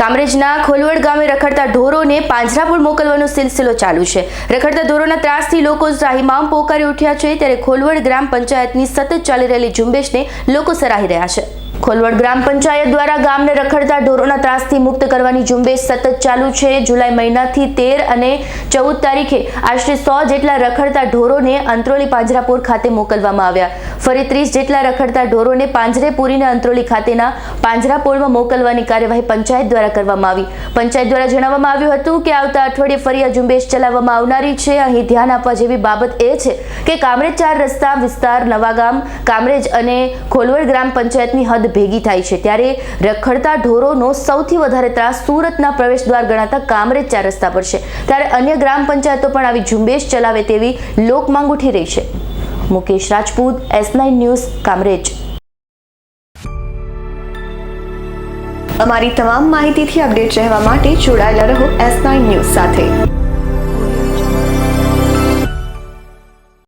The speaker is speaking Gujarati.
કામરેજના ખોલવડ ગામે રખડતા ઢોરોને પાંજરાપુર મોકલવાનો સિલસિલો ચાલુ છે. રખડતા ઢોરોના ત્રાસથી લોકો ત્રાહિમામ પોકારી ઉઠ્યા છે, ત્યારે ખોલવડ ગ્રામ પંચાયતની સતત ચાલી રહેલી ઝુંબેશને લોકો સરાહી રહ્યા છે. ખોલવડ ગ્રામ પંચાયત દ્વારા ગામને રખડતા ઢોરોના ત્રાસથી મુક્ત કરવાની ઝુંબેશ સતત ચાલુ છે. જુલાઈ મહિનાથી તેર અને ચૌદ તારીખે આશરે સો જેટલા રખડતા ઢોરોને અંત્રોલી પાંજરાપુર ખાતે મોકલવામાં આવ્યા. ફરી ત્રીસ જેટલા રખડતા ઢોરોને પાંજરે પૂરીને અંત્રોલી ખાતેના પાંજરાપોળમાં મોકલવાની કાર્યવાહી પંચાયત દ્વારા કરવામાં આવી. પંચાયત દ્વારા જણાવવામાં આવ્યું હતું કે આવતા અઠવાડિયે ફરી આ ઝુંબેશ ચલાવવામાં આવનારી છે. અહીં ધ્યાન આપવા જેવી બાબત એ છે કે કામરેજ ચાર રસ્તા વિસ્તાર, નવાગામ, કામરેજ અને ખોલવડ ગ્રામ પંચાયતની હદ ભેગી થાય છે. ત્યારે રખડતા ઢોરોનો સૌથી વધારે ત્રાસ સુરતના પ્રવેશદ્વાર ગણાતા કામરેજ ચાર રસ્તા પર છે. ત્યારે અન્ય ગ્રામ પંચાયતો પણ આવી ઝુંબેશ ચલાવે તેવી લોક માંગ ઉઠી રહી છે. Mukesh Rajput, S nine news, Kamrej. અમારી તમામ માહિતીથી અપડેટ રહેવા માટે જોડાયેલા રહો એસ નાઇન ન્યૂઝ સાથે.